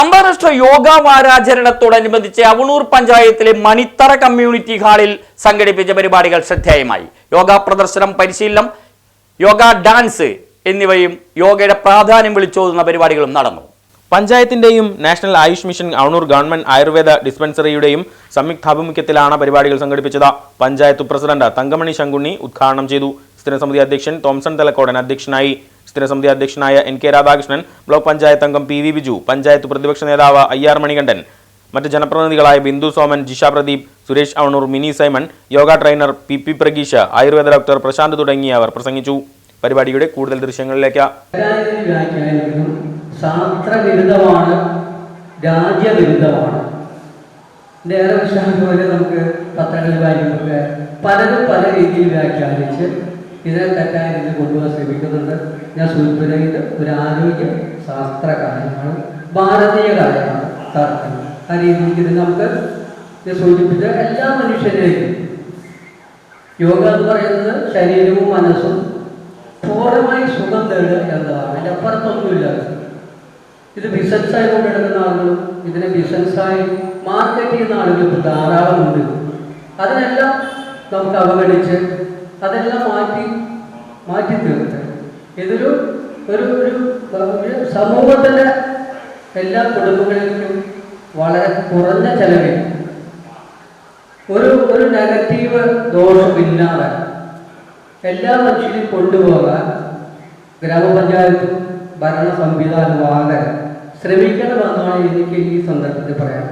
അന്താരാഷ്ട്ര യോഗ വാരാചരണത്തോടനുബന്ധിച്ച് അവണൂർ പഞ്ചായത്തിലെ മണിത്തറ കമ്മ്യൂണിറ്റി ഹാളിൽ സംഘടിപ്പിച്ച പരിപാടികൾ ശ്രദ്ധേയമായി. യോഗ പ്രദർശനം പരിശീലനം യോഗ ഡാൻസ് എന്നിവയും യോഗയുടെ പ്രാധാന്യം വിളിച്ചോതുന്ന പരിപാടികളും നടന്നു. പഞ്ചായത്തിന്റെയും national Ayush mission Avanoor government Ayurveda ഡിസ്പെൻസറിയുടെയും സംയുക്താഭിമുഖ്യത്തിലാണ് പരിപാടികൾ സംഘടിപ്പിച്ചത്. പഞ്ചായത്ത് പ്രസിഡന്റ് തങ്കമണി ശങ്കുണ്ണി ഉദ്ഘാടനം ചെയ്തു. സ്ഥിരസമിതി അധ്യക്ഷൻ തോംസൺ തലക്കോടൻ അധ്യക്ഷനായി. സ്ഥിരസമിതി അധ്യക്ഷനായ N K Radhakrishnan block panchayat അംഗം പി വി ബിജു പഞ്ചായത്ത് പ്രതിപക്ഷ നേതാവ് അയ്യാർ മണികണ്ഠൻ മറ്റ് ജനപ്രതിനിധികളായ Bindu Soman Jisha Pradeep Suresh Avanoor Mini Simon yoga trainer P P Prageesh Ayurveda doctor Prasanth തുടങ്ങിയവർ പ്രസംഗിച്ചു. പരിപാടിയുടെ കൂടുതൽ ദൃശ്യങ്ങളിലേക്ക്. പലരും പല രീതിയിൽ വ്യാഖ്യാനിച്ച് ഇതിനെ തെറ്റായ രീതിയിൽ കൊണ്ടുപോകാൻ ശ്രമിക്കുന്നുണ്ട്. ഞാൻ സൂചിപ്പിച്ചത് ഒരു ആരോഗ്യ ശാസ്ത്ര കാര്യമാണ് ഭാരതീയ കാര്യമാണ്. തർക്കം ആ രീതിയിൽ നമുക്ക് ഞാൻ സൂചിപ്പിച്ച എല്ലാ മനുഷ്യരെയും യോഗ എന്ന് പറയുന്നത് ശരീരവും മനസ്സും പൂർണമായി സുഖം തേടുക എന്നതാണ്. അതിന്റെ അപ്പുറത്തൊന്നുമില്ല. ഇത് ബിസിനസ്സായി കൊണ്ടെടുക്കുന്ന ആളുകളും ഇതിനെ ബിസിനസ്സായി മാർക്കറ്റ് ചെയ്യുന്ന ആളുകൾ ധാരാളമുണ്ട്. അതിനെല്ലാം നമുക്ക് അവഗണിച്ച് അതെല്ലാം മാറ്റി മാറ്റി തീർത്ത്. ഇതൊരു ഒരു ഒരു സമൂഹത്തിന്റെ എല്ലാ കുടുംബങ്ങളിലും വളരെ കുറഞ്ഞ ചെലവിൽ ഒരു ഒരു നെഗറ്റീവ് ദോഷമില്ലാതെ എല്ലാ മനുഷ്യരും കൊണ്ടുപോകാൻ ഗ്രാമപഞ്ചായത്ത് ഭരണ സംവിധാനവും ആകെ ശ്രമിക്കണമെന്നാണ് എനിക്ക് ഈ സന്ദർഭത്തിൽ പറയാൻ